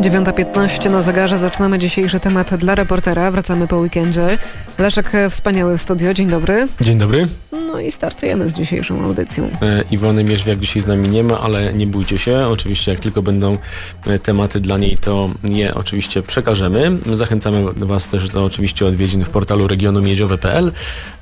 9.15 na zegarze zaczynamy dzisiejszy temat dla reportera. Wracamy po weekendzie. Leszek e, wspaniały w studio. Dzień dobry. Dzień dobry. No i startujemy z dzisiejszą audycją. E, Iwony Mierzwiak dzisiaj z nami nie ma, ale nie bójcie się. Oczywiście jak tylko będą e, tematy dla niej, to je oczywiście przekażemy. Zachęcamy Was też do oczywiście odwiedzin w portalu regionumiedziowe.pl.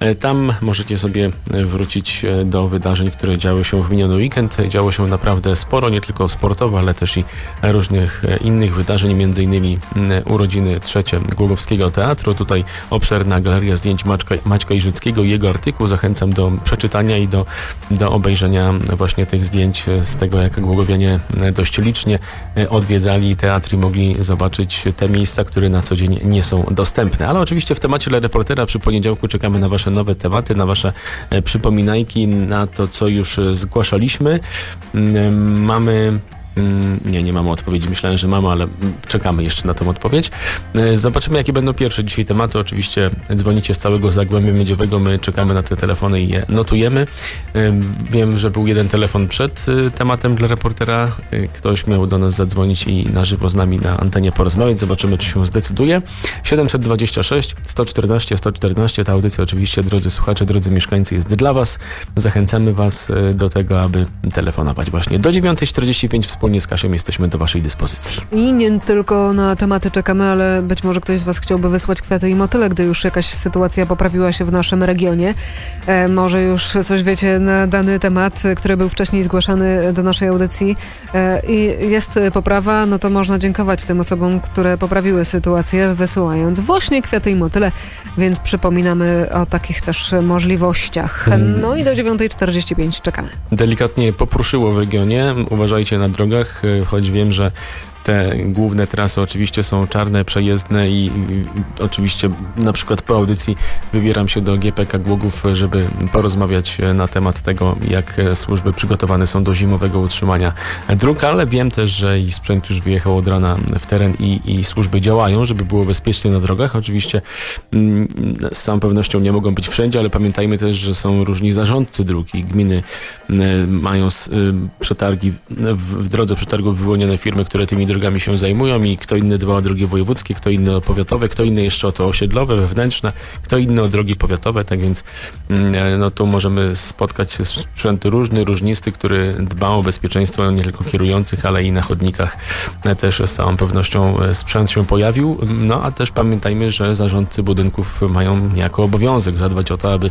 E, Tam możecie sobie e, wrócić do wydarzeń, które działy się w miniony weekend. Działo się naprawdę sporo, nie tylko sportowo, ale też i różnych e, innych wydarzeń, innymi mm, urodziny trzecie Głogowskiego Teatru. Tutaj obszerna galeria zdjęć Maćka, Maćka Iżyckiego i jego artykuł. Zachęcam do przeczytania i do, do obejrzenia właśnie tych zdjęć z tego, jak Głogowianie dość licznie e, odwiedzali teatr i mogli zobaczyć te miejsca, które na co dzień nie są dostępne. Ale oczywiście w temacie dla reportera przy poniedziałku czekamy na Wasze nowe tematy, na Wasze e, przypominajki, na to, co już e, zgłaszaliśmy. Mm, Mamy Nie, nie mamy odpowiedzi. Myślałem, że mamy, ale mm, czekamy jeszcze na tą odpowiedź. E, Zobaczymy, jakie będą pierwsze dzisiaj tematy. Oczywiście dzwonicie z całego Zagłębia Miedziowego. My czekamy na te telefony i je notujemy. Wiem, że był jeden telefon przed e, tematem dla reportera. E, Ktoś miał do nas zadzwonić i na żywo z nami na antenie porozmawiać. Zobaczymy, czy się zdecyduje. 726 114 114. Ta audycja oczywiście, drodzy słuchacze, drodzy mieszkańcy, jest dla Was. Zachęcamy Was do tego, aby telefonować właśnie do 9.45 wspólnie z Kasią jesteśmy do Waszej dyspozycji. I nie tylko na tematy czekamy, ale być może ktoś z Was chciałby wysłać kwiaty i motyle, gdy już jakaś sytuacja poprawiła się w naszym regionie. E, może już coś wiecie na dany temat, który był wcześniej zgłaszany do naszej audycji e, i jest poprawa, no to można dziękować tym osobom, które poprawiły sytuację, wysyłając właśnie kwiaty i motyle, więc przypominamy o takich też możliwościach. Mm. No i do 9.45 czekamy. Delikatnie popruszyło w regionie. Uważajcie na drogach, e, choć wiem, że te główne trasy oczywiście są czarne, przejezdne i, i oczywiście na przykład po audycji wybieram się do GPK Głogów, żeby porozmawiać na temat tego, jak służby przygotowane są do zimowego utrzymania dróg, ale wiem też, że i sprzęt już wyjechał od rana w teren i, i służby działają, żeby było bezpiecznie na drogach. Oczywiście mm, z całą pewnością nie mogą być wszędzie, ale pamiętajmy też, że są różni zarządcy dróg i gminy e, mają y, przetargi, w, w drodze przetargów wyłonione firmy, które tymi drogami się zajmują i kto inny dba o drogi wojewódzkie, kto inny o powiatowe, kto inny jeszcze o to osiedlowe, wewnętrzne, kto inny o drogi powiatowe, tak więc mm, e, no tu możemy spotkać się sprzęt różny, różnisty, który dba o bezpieczeństwo nie tylko kierujących, ale i na chodnikach. E, też z całą pewnością e, sprzęt się pojawił, no a też pamiętajmy, że zarządcy budynków mają niejako obowiązek zadbać o to, aby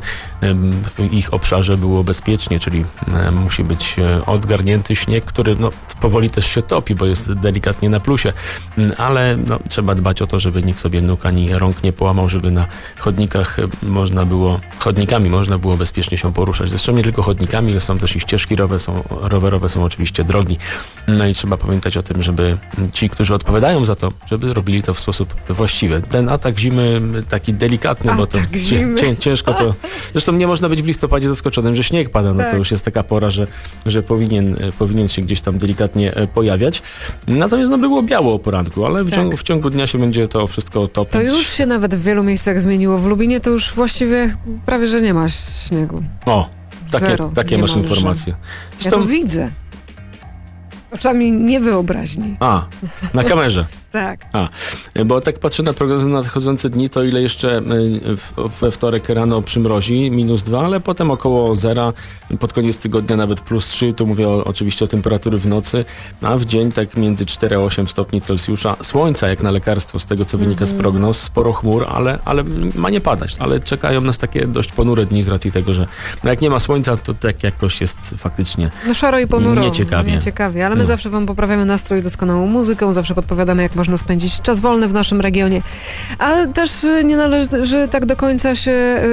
w ich obszarze było bezpiecznie, czyli musi być odgarnięty śnieg, który no, powoli też się topi, bo jest delikatnie na plusie, Mm, ale no, trzeba dbać o to, żeby nikt sobie nóg ani rąk nie połamał, żeby na chodnikach można było, chodnikami można było bezpiecznie się poruszać. Zresztą nie tylko chodnikami, są też i ścieżki rowerowe, są, rowerowe, są oczywiście drogi. No i trzeba pamiętać o tym, żeby ci, którzy odpowiadają za to, żeby robili to w sposób właściwy. Ten atak zimy taki delikatny, bo to Atak cię- ciężko to. Zresztą nie można być w listopadzie zaskoczonym, że śnieg pada. No Tak. to już jest taka pora, że, że powinien, powinien się gdzieś tam delikatnie e, pojawiać. Natomiast no było biało o poranku, ale w, Tak. ciągu, w ciągu dnia się będzie to wszystko topić. To już się nawet w wielu miejscach zmieniło. W Lubinie to już właściwie prawie, że nie ma śniegu. O, takie, Zero, takie masz niemalże. informacje. Ja Zresztą, to widzę. Oczami niewyobraźni. a, na kamerze. Tak. A, bo tak patrzę na prognozy na nadchodzące dni, to ile jeszcze w- we wtorek rano przymrozi, minus dwa, ale potem około zera, pod koniec tygodnia nawet plus trzy, tu mówię o, oczywiście o temperatury w nocy, a w dzień tak między 4 a 8 stopni Celsjusza. Słońca jak na lekarstwo, z tego co wynika z prognoz, sporo chmur, ale, ale ma nie padać. Ale czekają nas takie dość ponure dni z racji tego, że no jak nie ma słońca, to tak jakoś jest faktycznie No szaro i ponuro. Nieciekawie. Nieciekawie, ale my No. zawsze wam poprawiamy nastrój doskonałą muzyką, zawsze podpowiadamy jak można spędzić czas wolny w naszym regionie. A też y, nie należy tak do końca się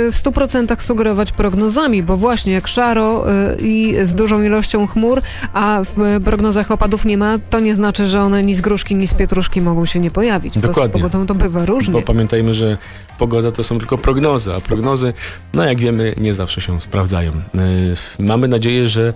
y, w 100% sugerować prognozami, bo właśnie jak szaro y, i z dużą ilością chmur, a w prognozach opadów nie ma, to nie znaczy, że one ni z gruszki, ni z pietruszki mogą się nie pojawić. Bo z Dokładnie. pogodą to bywa różnie. Bo pamiętajmy, że pogoda to są tylko prognozy, a prognozy, no jak wiemy, nie zawsze się sprawdzają. Mamy nadzieję, że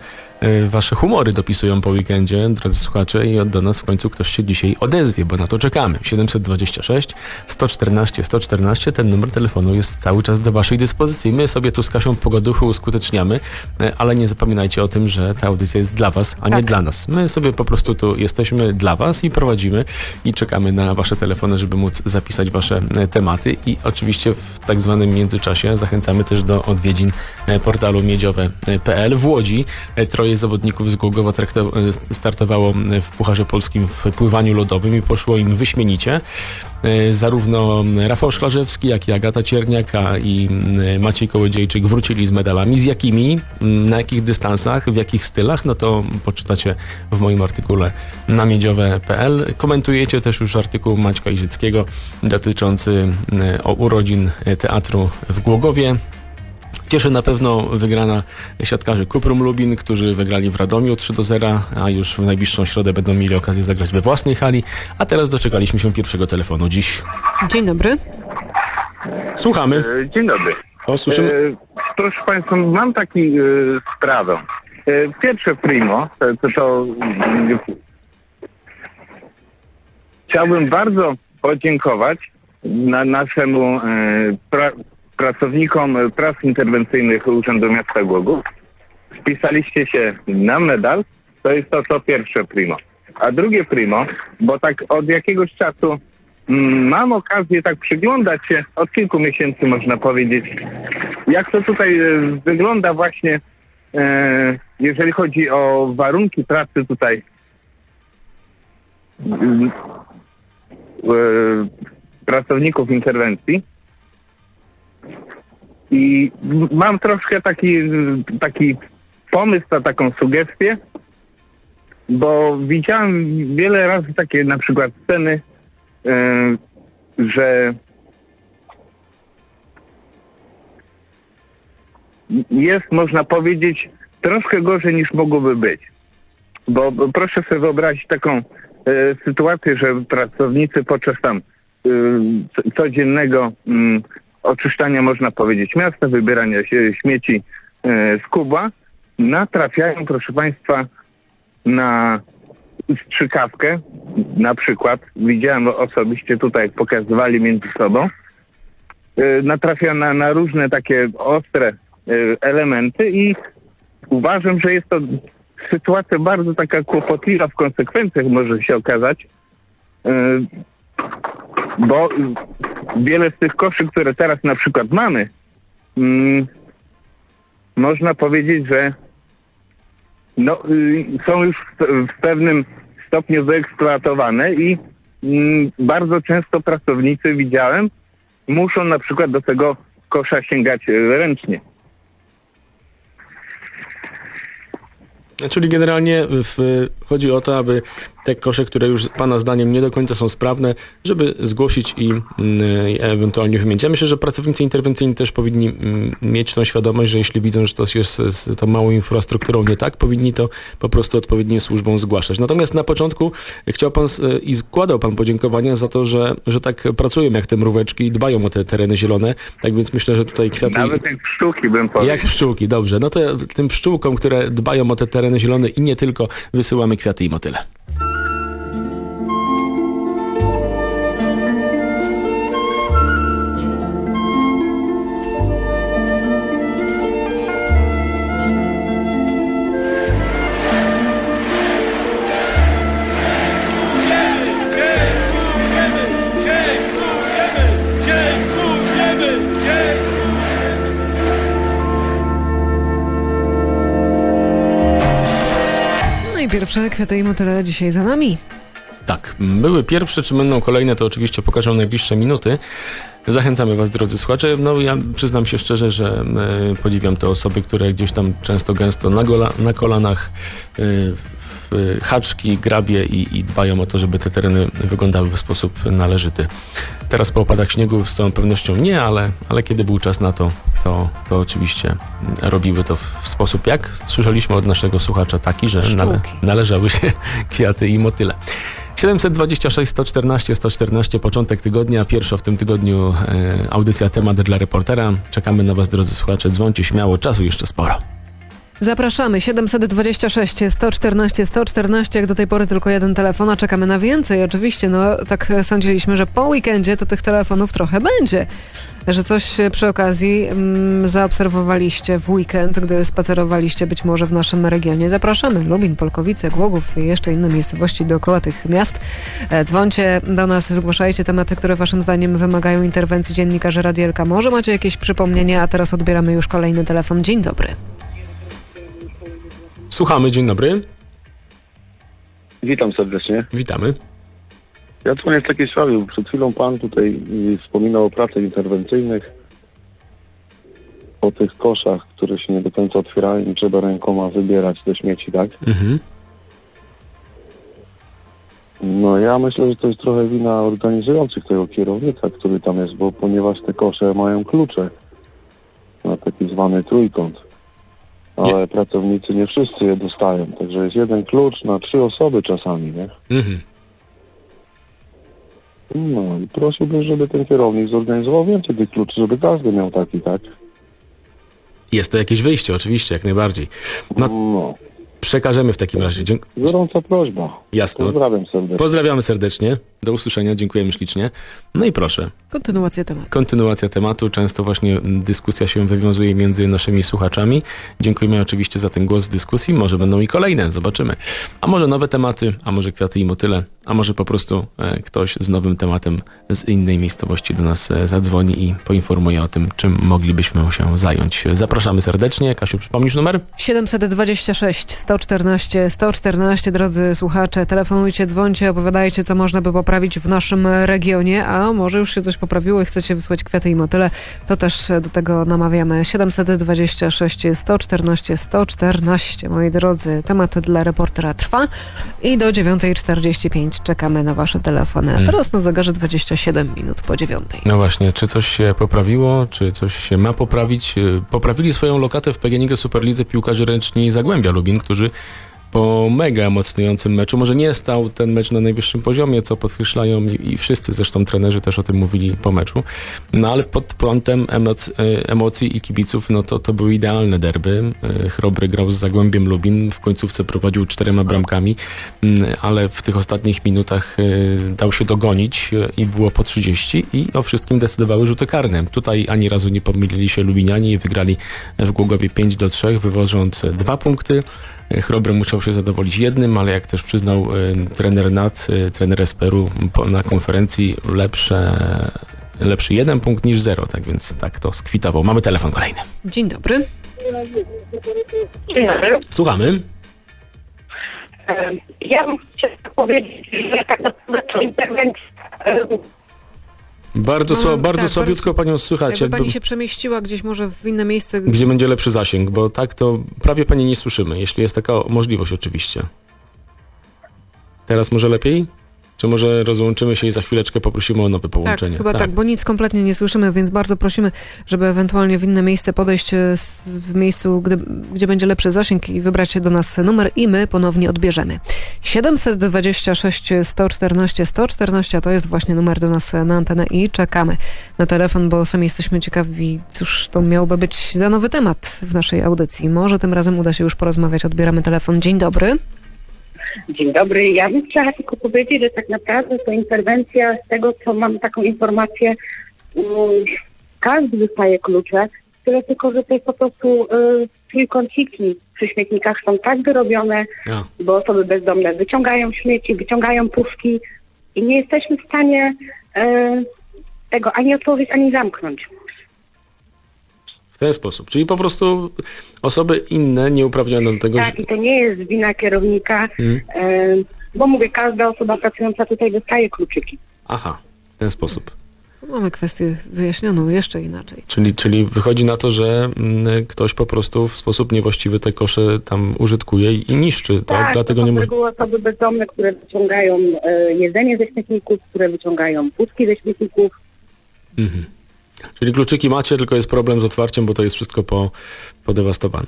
wasze humory dopisują po weekendzie, drodzy słuchacze, i do nas w końcu ktoś się dzisiaj odezwie, bo na to czekamy. 726 114 114, ten numer telefonu jest cały czas do waszej dyspozycji. My sobie tu z Kasią Pogoduchy uskuteczniamy, e, ale nie zapominajcie o tym, że ta audycja jest dla was, a nie Tak. dla nas. My sobie po prostu tu jesteśmy dla was i prowadzimy i czekamy na wasze telefony, żeby móc zapisać wasze e, tematy i oczywiście w tak zwanym międzyczasie zachęcamy też do odwiedzin e, portalu miedziowe.pl. W Łodzi e, troje zawodników z Głogowa e, startowało e, w Pucharze Polskim w pływaniu lodowym i poszło im wyśmienicie. E, Zarówno Rafał Szlarzewski, jak i Agata Cierniak, a i mm, Maciej Kołodziejczyk wrócili z medalami. Z jakimi, na jakich dystansach, w jakich stylach, no to poczytacie w moim artykule na miedziowe.pl. Komentujecie też już artykuł Maćka Iżyckiego dotyczący e, o urodzin e, teatru w Głogowie. Cieszy na pewno wygrana siatkarzy Kuprum Lubin, którzy wygrali w Radomiu 3 do 0, a już w najbliższą środę będą mieli okazję zagrać we własnej hali. A teraz doczekaliśmy się pierwszego telefonu dziś. Dzień dobry. Słuchamy. E, Dzień dobry. O, słyszymy. E, proszę Państwa, mam taki e, sprawę. E, pierwsze primo, to, to, chciałbym bardzo podziękować na naszemu pra, pracownikom prac interwencyjnych Urzędu Miasta Głogów. Spisaliście się na medal, to jest to, to pierwsze primo. A drugie primo, bo tak od jakiegoś czasu mm, mam okazję tak przyglądać się, od kilku miesięcy można powiedzieć, jak to tutaj e, wygląda właśnie, e, jeżeli chodzi o warunki pracy tutaj mm, e, pracowników interwencji. I mam troszkę taki, taki pomysł na taką sugestię, bo widziałem wiele razy takie na przykład sceny, e, że jest, można powiedzieć, troszkę gorzej niż mogłoby być. Bo, bo proszę sobie wyobrazić taką e, sytuację, że pracownicy podczas tam e, co- codziennego mm, oczyszczania, można powiedzieć, miasta, wybierania śmieci e, z Kuba, natrafiają, proszę Państwa, na strzykawkę, na przykład, widziałem osobiście tutaj, pokazywali między sobą, y, natrafia na, na różne takie ostre y, elementy i uważam, że jest to sytuacja bardzo taka kłopotliwa w konsekwencjach może się okazać, bo wiele z tych koszy, które teraz na przykład mamy, mm, można powiedzieć, że no, y, są już w, w pewnym stopniu wyeksploatowane i mm, bardzo często pracownicy widziałem, muszą na przykład do tego kosza sięgać ręcznie. Czyli generalnie w, chodzi o to, aby te kosze, które już Pana zdaniem nie do końca są sprawne, żeby zgłosić i mm, ewentualnie wymienić. Ja myślę, że pracownicy interwencyjni też powinni mm, mieć tą świadomość, że jeśli widzą, że to jest z tą małą infrastrukturą nie tak, powinni to po prostu odpowiednim służbom zgłaszać. Natomiast na początku chciał Pan s- i składał Pan podziękowania za to, że, że tak pracują jak te mróweczki i dbają o te tereny zielone. Tak więc myślę, że tutaj kwiaty... Nawet jak pszczółki bym powiedział. Jak pszczółki, dobrze. No to tym pszczółkom, które dbają o te tereny zielone i nie tylko, wysyłamy kwiaty i motyle. Pierwsze kwiaty i motyle dzisiaj za nami. Tak, były pierwsze, czy będą kolejne, to oczywiście pokażą najbliższe minuty. Zachęcamy Was, drodzy słuchacze. No ja przyznam się szczerze, że e, podziwiam te osoby, które gdzieś tam często gęsto na, gola, na kolanach e, w y, haczki, grabie i, i dbają o to, żeby te tereny wyglądały w sposób należyty. Teraz po opadach śniegu z całą pewnością nie, ale, ale kiedy był czas na to, to, to oczywiście robiły to w, sposób, jak słyszeliśmy od naszego słuchacza, taki, że nale, należały się kwiaty i motyle. 726 114 114 początek tygodnia, pierwsza w tym tygodniu e, audycja temat dla reportera. Czekamy na Was, drodzy słuchacze. Dzwońcie śmiało, czasu jeszcze sporo. Zapraszamy 726 114 114, jak do tej pory tylko jeden telefon, a czekamy na więcej. Oczywiście, no tak sądziliśmy, że po weekendzie to tych telefonów trochę będzie. Że coś przy okazji mm, zaobserwowaliście w weekend, gdy spacerowaliście być może w naszym regionie. Zapraszamy. Lubin, Polkowice, Głogów i jeszcze inne miejscowości dookoła tych miast. E, Dzwońcie do nas, zgłaszajcie tematy, które waszym zdaniem wymagają interwencji dziennikarzy Radielka. Może macie jakieś przypomnienia, a teraz odbieramy już kolejny telefon. Dzień dobry. Słuchamy, dzień dobry. Witam serdecznie. Witamy. Ja dzwonię w takiej sprawie, przed chwilą Pan tutaj wspominał o pracach interwencyjnych, o tych koszach, które się nie do końca otwierają i trzeba rękoma wybierać te śmieci, tak? Mhm. No ja myślę, że to jest trochę wina organizujących tego kierownika, który tam jest, bo ponieważ te kosze mają klucze na taki zwany trójkąt, ale pracownicy nie wszyscy je dostają, także jest jeden klucz na trzy osoby czasami, nie? Mhm. No i prosiłbym, żeby ten kierownik zorganizował więcej tych kluczy, żeby każdy miał taki, tak? Jest to jakieś wyjście, oczywiście, jak najbardziej. No, No, przekażemy w takim razie. Dzięk... gorąca prośba. Jasne. Pozdrawiam serdecznie. Pozdrawiamy serdecznie. Do usłyszenia, dziękujemy ślicznie. No i proszę, Kontynuacja tematu. kontynuacja tematu. Często właśnie dyskusja się wywiązuje między naszymi słuchaczami. Dziękujemy oczywiście za ten głos w dyskusji. Może będą i kolejne, zobaczymy. A może nowe tematy, a może kwiaty i motyle, a może po prostu e, ktoś z nowym tematem z innej miejscowości do nas e, zadzwoni i poinformuje o tym, czym moglibyśmy się zająć. Zapraszamy serdecznie. Kasiu, przypomnisz numer? 726 114 114, drodzy słuchacze, telefonujcie, dzwońcie, opowiadajcie, co można by poprawić w naszym regionie, a może już się coś poprawiło i chcecie wysłać kwiaty i motyle, to też do tego namawiamy. 726 114 114, moi drodzy, temat dla reportera trwa i do 9.45 czekamy na wasze telefony. A teraz na zegarze 27 minut po 9. No właśnie, czy coś się poprawiło, czy coś się ma poprawić? Poprawili swoją lokatę w PGNiG Superlidze piłkarze ręczni Zagłębia Lubin, którzy po mega emocjonującym meczu, może nie stał ten mecz na najwyższym poziomie, co podkreślają i, i wszyscy zresztą trenerzy też o tym mówili po meczu, no ale pod prądem emoc, y, emocji i kibiców, no to to były idealne derby. Y, Chrobry grał z Zagłębiem Lubin, w końcówce prowadził czterema bramkami, mm, ale w tych ostatnich minutach y, dał się dogonić i było po 30 i o wszystkim decydowały rzuty karne. Tutaj ani razu nie pomylili się Lubiniani i wygrali w Głogowie 5 do 3, wywożąc dwa punkty. Chrobry musiał się zadowolić jednym, ale jak też przyznał y, trener Nat, y, trener Esperu na konferencji, lepsze, lepszy jeden punkt niż zero, tak więc tak to skwitował. Mamy telefon kolejny. Dzień dobry. Dzień dobry. Słuchamy. Ja bym chciała powiedzieć, że tak naprawdę to interwencja e, Bardzo, No, sła, bardzo tak, słabiutko panią słychać. Jakby pani jakby- się przemieściła gdzieś może w inne miejsce, Gdzie będzie lepszy zasięg, bo tak to prawie pani nie słyszymy, jeśli jest taka możliwość oczywiście. Teraz może lepiej? Czy może rozłączymy się i za chwileczkę poprosimy o nowe Tak, połączenie? chyba tak. bo nic kompletnie nie słyszymy, więc bardzo prosimy, żeby ewentualnie w inne miejsce podejść e, w miejscu, gdy, gdzie będzie lepszy zasięg i wybrać się do nas numer i my ponownie odbierzemy. 726 114 114 to jest właśnie numer do nas na antenę i czekamy na telefon, bo sami jesteśmy ciekawi, cóż to miałby być za nowy temat w naszej audycji. Może tym razem uda się już porozmawiać. Odbieramy telefon. Dzień dobry. Dzień dobry. Ja bym chciała tylko powiedzieć, że tak naprawdę to interwencja z tego, co mam taką informację, każdy dostaje klucze, tyle tylko, że to jest po prostu y, trójkąciki przy śmietnikach są tak wyrobione, bo osoby bezdomne wyciągają śmieci, wyciągają puszki i nie jesteśmy w stanie y, tego ani otworzyć, ani zamknąć. W ten sposób. Czyli po prostu osoby inne, nieuprawnione do tego, że... Tak, i to nie jest wina kierownika, Mm. e, bo mówię, każda osoba pracująca tutaj dostaje kluczyki. Aha, w ten sposób. Mamy kwestię wyjaśnioną jeszcze inaczej. Czyli, czyli wychodzi na to, że mm, ktoś po prostu w sposób niewłaściwy te kosze tam użytkuje i niszczy. To tak, dlatego to nie może. osoby bezdomne, które wyciągają e, jedzenie ze śmietników, które wyciągają pustki ze śmietników. Mhm. Czyli kluczyki macie, tylko jest problem z otwarciem, bo to jest wszystko po, podewastowane.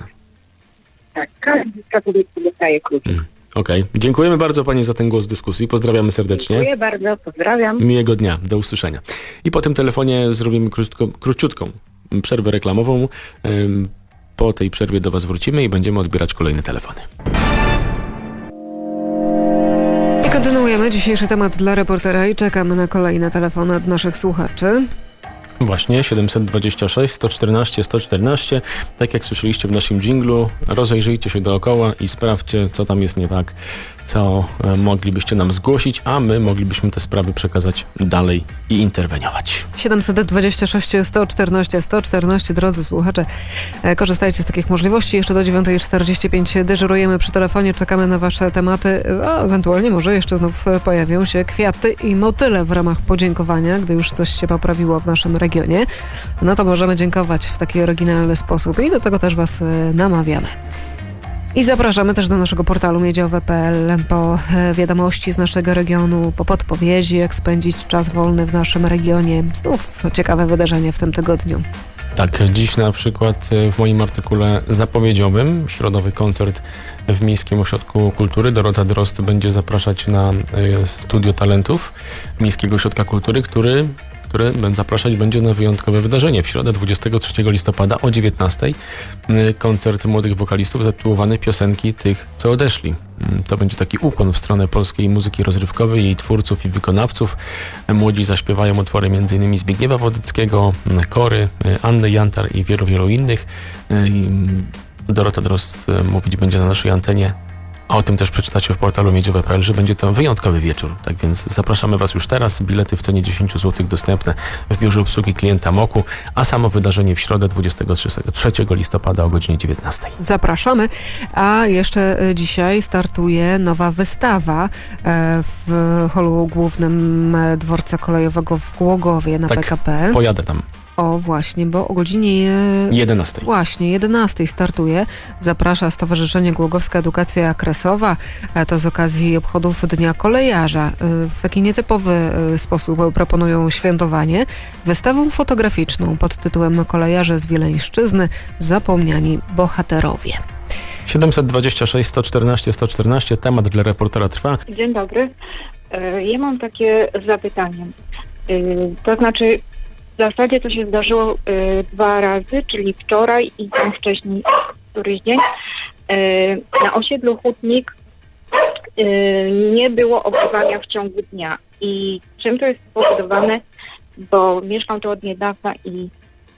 Tak, każdy z pracowników dostaje klucze. Okej. Dziękujemy bardzo Pani za ten głos w dyskusji. Pozdrawiamy serdecznie. Dziękuję bardzo, pozdrawiam. Miłego dnia. Do usłyszenia. I po tym telefonie zrobimy krótko, króciutką przerwę reklamową. Po tej przerwie do Was wrócimy i będziemy odbierać kolejne telefony. I kontynuujemy dzisiejszy temat dla reportera i czekamy na kolejne telefony od naszych słuchaczy. Właśnie 726 114 114. Tak jak słyszeliście w naszym dżinglu, rozejrzyjcie się dookoła i sprawdźcie, co tam jest nie tak, co e, moglibyście nam zgłosić, a my moglibyśmy te sprawy przekazać dalej i interweniować. 726 114 114, drodzy słuchacze, e, korzystajcie z takich możliwości. Jeszcze do 9.45 dyżurujemy przy telefonie, czekamy na wasze tematy, a ewentualnie może jeszcze znów e, pojawią się kwiaty i motyle w ramach podziękowania, gdy już coś się poprawiło w naszym regionie. No to możemy dziękować w taki oryginalny sposób i do tego też was namawiamy. I zapraszamy też do naszego portalu miedziowe.pl po e, wiadomości z naszego regionu, po podpowiedzi, jak spędzić czas wolny w naszym regionie. Znów ciekawe wydarzenie w tym tygodniu. Tak, dziś na przykład e, w moim artykule zapowiedziowym środowy koncert w Miejskim Ośrodku Kultury. Dorota Drost będzie zapraszać na e, Studio Talentów Miejskiego Ośrodka Kultury, który które ben- zapraszać będzie na wyjątkowe wydarzenie. W środę 23 listopada o 19 y, koncert młodych wokalistów zatytułowany Piosenki tych, co odeszli. Mm, To będzie taki ukłon w stronę polskiej muzyki rozrywkowej, jej twórców i wykonawców. Młodzi zaśpiewają utwory m.in. Zbigniewa Wodeckiego, mm, Kory, y, Anny Jantar i wielu, wielu innych. Y, mm, Dorota Drost y, mówić będzie na naszej antenie a o tym też przeczytacie w portalu miedziowe.pl, że będzie to wyjątkowy wieczór. Tak więc zapraszamy Was już teraz. Bilety w cenie 10 zł dostępne w biurze obsługi klienta MOKU, a samo wydarzenie w środę 23 listopada o godzinie 19. Zapraszamy. A jeszcze e, dzisiaj startuje nowa wystawa e, w holu głównym e, dworca kolejowego w Głogowie na Tak. PKP. Pojadę tam. O właśnie, bo o godzinie 11. Właśnie, 11 startuje. Zaprasza Stowarzyszenie Głogowska Edukacja Kresowa. E, To z okazji obchodów Dnia Kolejarza. E, W taki nietypowy e, sposób proponują świętowanie wystawą fotograficzną pod tytułem Kolejarze z Wileńszczyzny Zapomniani bohaterowie. 726 114 114. Temat dla reportera trwa. Dzień dobry. E, Ja mam takie zapytanie. E, To znaczy, zasadzie to się zdarzyło e, dwa razy, czyli wczoraj i tam wcześniej któryś dzień. E, Na osiedlu Hutnik e, nie było ogrzewania w ciągu dnia. I czym to jest spowodowane? Bo mieszkam tu od niedawna i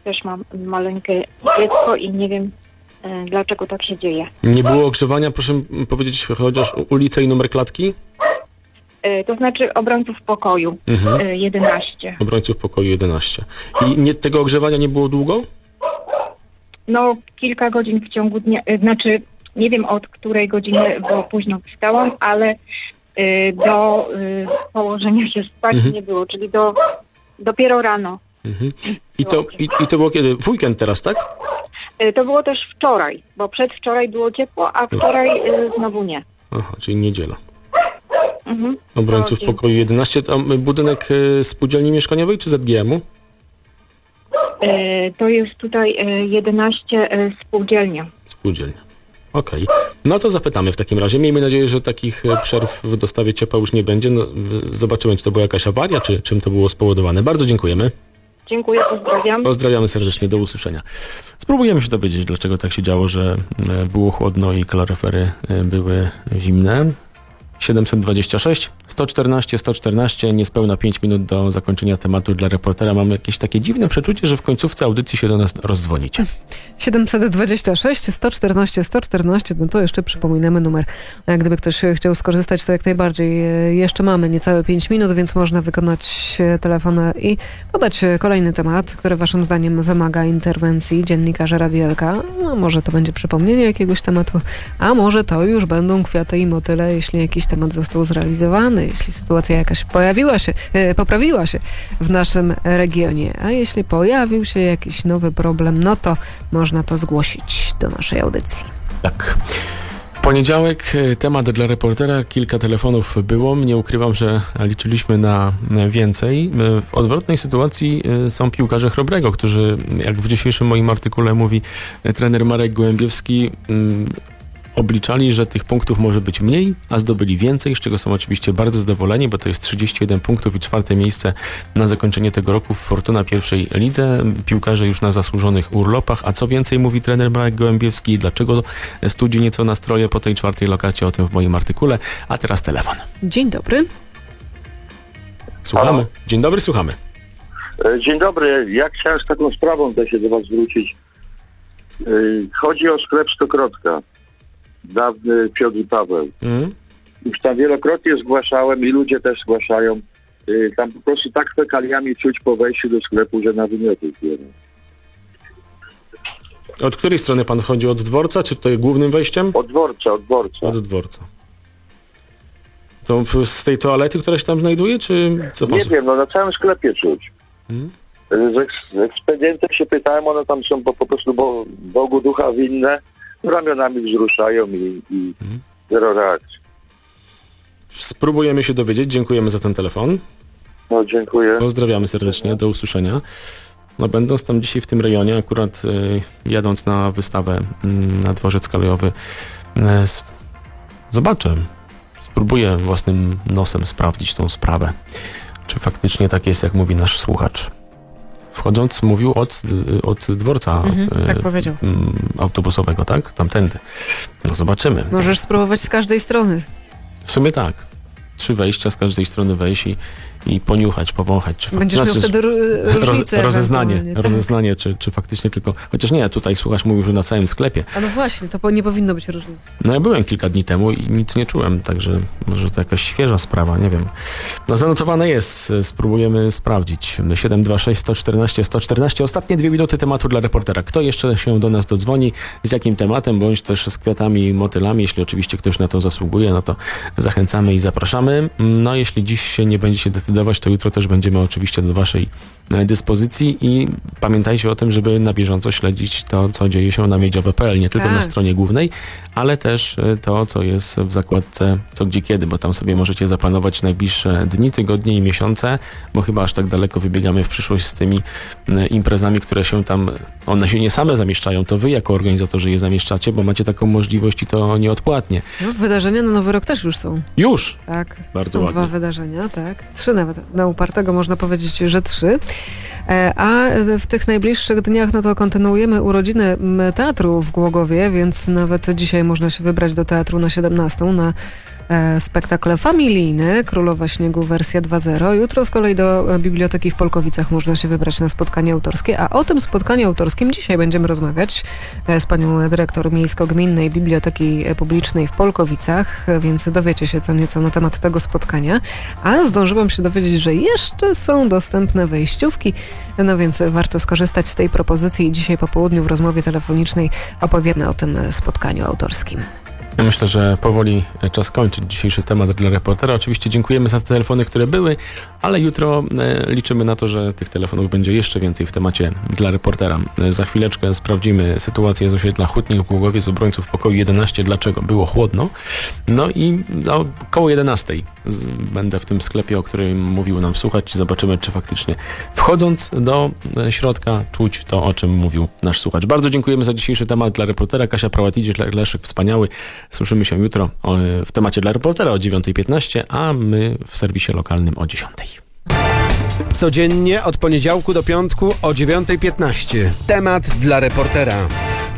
też mam maleńkie dziecko i nie wiem, dlaczego tak się dzieje. Nie było ogrzewania, proszę powiedzieć chociaż ulicę i numer klatki? E, To znaczy obrońców pokoju Mhm. e, 11. Obrońców pokoju 11. I nie, tego ogrzewania nie było długo? No, kilka godzin w ciągu dnia, y, znaczy nie wiem od której godziny, bo późno wstałam, ale do położenia się spać Mhm. nie było, czyli do dopiero rano. Mhm. I, to, i, I to było kiedy? W weekend teraz, tak? To było też wczoraj, bo przedwczoraj było ciepło, a wczoraj znowu nie. Aha, czyli niedziela. Mhm. Obrońców No, pokoju 11. To budynek y, spółdzielni mieszkaniowej czy ZGM-u? Y, to jest tutaj y, 11 y, spółdzielnia. Spółdzielnia. Okej. No to zapytamy w takim razie. Miejmy nadzieję, że takich przerw w dostawie ciepła już nie będzie. No, zobaczymy, czy to była jakaś awaria, czy czym to było spowodowane. Bardzo dziękujemy. Dziękuję, pozdrawiam. Pozdrawiamy serdecznie, do usłyszenia. Spróbujemy się dowiedzieć, dlaczego tak się działo, że e, było chłodno i kaloryfery e, były zimne. 726, 114, 114, niespełna 5 minut do zakończenia tematu dla reportera. Mamy jakieś takie dziwne przeczucie, że w końcówce audycji się do nas rozdzwonicie. 726 114 114, no to jeszcze przypominamy numer. Gdyby ktoś chciał skorzystać, to jak najbardziej. E, Jeszcze mamy niecałe 5 minut, więc można wykonać e, telefon i podać e, kolejny temat, który waszym zdaniem wymaga interwencji dziennikarza Radielka. No może to będzie przypomnienie jakiegoś tematu, a może to już będą kwiaty i motyle, jeśli jakiś temat został zrealizowany, jeśli sytuacja jakaś pojawiła się, e, poprawiła się w naszym regionie, a jeśli pojawił się jakiś nowy problem, no to można to zgłosić do naszej audycji. Tak. Poniedziałek, e, temat dla reportera, kilka telefonów było. Nie ukrywam, że liczyliśmy na więcej. E, W odwrotnej sytuacji są piłkarze Chrobrego, którzy, jak w dzisiejszym moim artykule mówi trener Marek Gołębiewski, mm, obliczali, że tych punktów może być mniej, a zdobyli więcej, z czego są oczywiście bardzo zadowoleni, bo to jest 31 punktów i czwarte miejsce na zakończenie tego roku w Fortuna pierwszej lidze. Piłkarze już na zasłużonych urlopach, a co więcej mówi trener Marek Gołębiewski, dlaczego studzi nieco nastroje po tej czwartej lokacie, o tym w moim artykule. A teraz telefon. Dzień dobry. Słuchamy. Halo? Dzień dobry, słuchamy. E, Dzień dobry. Ja chciałem z taką sprawą też się do Was zwrócić. E, Chodzi o sklep Stokrotka. Dawny Piotr i Paweł. Mm? Już tam wielokrotnie zgłaszałem i ludzie też zgłaszają. E, Tam po prostu tak fekaliami czuć po wejściu do sklepu, że na wymioty zbiera. Od której strony pan chodzi? Od dworca, czy tutaj głównym wejściem? Od dworca, od dworca. Od dworca. To w- z tej toalety, która się tam znajduje, czy co pan... Nie wiem, no na całym sklepie czuć. Mm? E, Z, eks- z ekspedientem się pytałem, one tam są po, po prostu bo, Bogu ducha winne, ramionami wzruszają i, i Mhm. zero reakcji. Spróbujemy się dowiedzieć. Dziękujemy za ten telefon. No dziękuję. Pozdrawiamy serdecznie, do usłyszenia. No, będąc tam dzisiaj w tym rejonie, akurat y, jadąc na wystawę y, na dworzec kolejowy, y, zobaczę, spróbuję własnym nosem sprawdzić tą sprawę. Czy faktycznie tak jest, jak mówi nasz słuchacz. Wchodząc, mówił od, od dworca Mhm, tak powiedział. mm, autobusowego, tak? Tamtędy. No zobaczymy. Możesz spróbować z każdej strony. W sumie tak. Trzy wejścia z każdej strony wejść i, i poniuchać, powąchać. Czy Będziesz miał znaczy, wtedy różnicę. rozeznanie, tak. rozeznanie czy, czy faktycznie tylko... Chociaż nie, tutaj słuchasz mówił, że na całym sklepie. A no właśnie, to nie powinno być różnicy. No ja byłem kilka dni temu i nic nie czułem, także może to jakaś świeża sprawa, nie wiem. No zanotowane jest, spróbujemy sprawdzić. 726 114 114. Ostatnie dwie minuty tematu dla reportera. Kto jeszcze się do nas dodzwoni, z jakim tematem, bądź też z kwiatami i motylami, jeśli oczywiście ktoś na to zasługuje, no to zachęcamy i zapraszamy. No jeśli dziś się nie będziecie decydować, to jutro też będziemy oczywiście do waszej e, dyspozycji i pamiętajcie o tym, żeby na bieżąco śledzić to, co dzieje się na miedziowe.pl, nie tylko Tak. na stronie głównej, ale też e, to, co jest w zakładce co, gdzie, kiedy, bo tam sobie możecie zaplanować najbliższe dni, tygodnie i miesiące, bo chyba aż tak daleko wybiegamy w przyszłość z tymi imprezami, które się tam, one się nie same zamieszczają, to wy jako organizatorzy je zamieszczacie, bo macie taką możliwość i to nieodpłatnie. No, wydarzenia na Nowy Rok też już są. Już! Tak. Bardzo są ładnie. dwa wydarzenia, tak. Trzy nawet. Na upartego można powiedzieć, że trzy. E, A w tych najbliższych dniach no to kontynuujemy urodziny teatru w Głogowie, więc nawet dzisiaj można się wybrać do teatru na 17 na spektakl familijny Królowa Śniegu wersja 2.0. Jutro z kolei do e, Biblioteki w Polkowicach można się wybrać na spotkanie autorskie, a o tym spotkaniu autorskim dzisiaj będziemy rozmawiać e, z panią dyrektor Miejsko-Gminnej Biblioteki Publicznej w Polkowicach, e, więc dowiecie się co nieco na temat tego spotkania. A zdążyłam się dowiedzieć, że jeszcze są dostępne wejściówki, no więc warto skorzystać z tej propozycji i dzisiaj po południu w rozmowie telefonicznej opowiemy o tym e, spotkaniu autorskim. Ja myślę, że powoli czas kończyć dzisiejszy temat dla reportera. Oczywiście dziękujemy za te telefony, które były, ale jutro e, liczymy na to, że tych telefonów będzie jeszcze więcej w temacie dla reportera. E, Za chwileczkę sprawdzimy sytuację z osiedla Hutnik z obrońców pokoju 11. Dlaczego? Było chłodno. No i no, koło 11 z, będę w tym sklepie, o którym mówił nam słuchać. Zobaczymy, czy faktycznie wchodząc do e, środka czuć to, o czym mówił nasz słuchacz. Bardzo dziękujemy za dzisiejszy temat dla reportera. Kasia Prałatidzic, Leszek Wspaniały. Słyszymy się jutro o, w temacie dla reportera o 9.15, a my w serwisie lokalnym o 10.00. Codziennie od poniedziałku do piątku o 9.15. Temat dla reportera.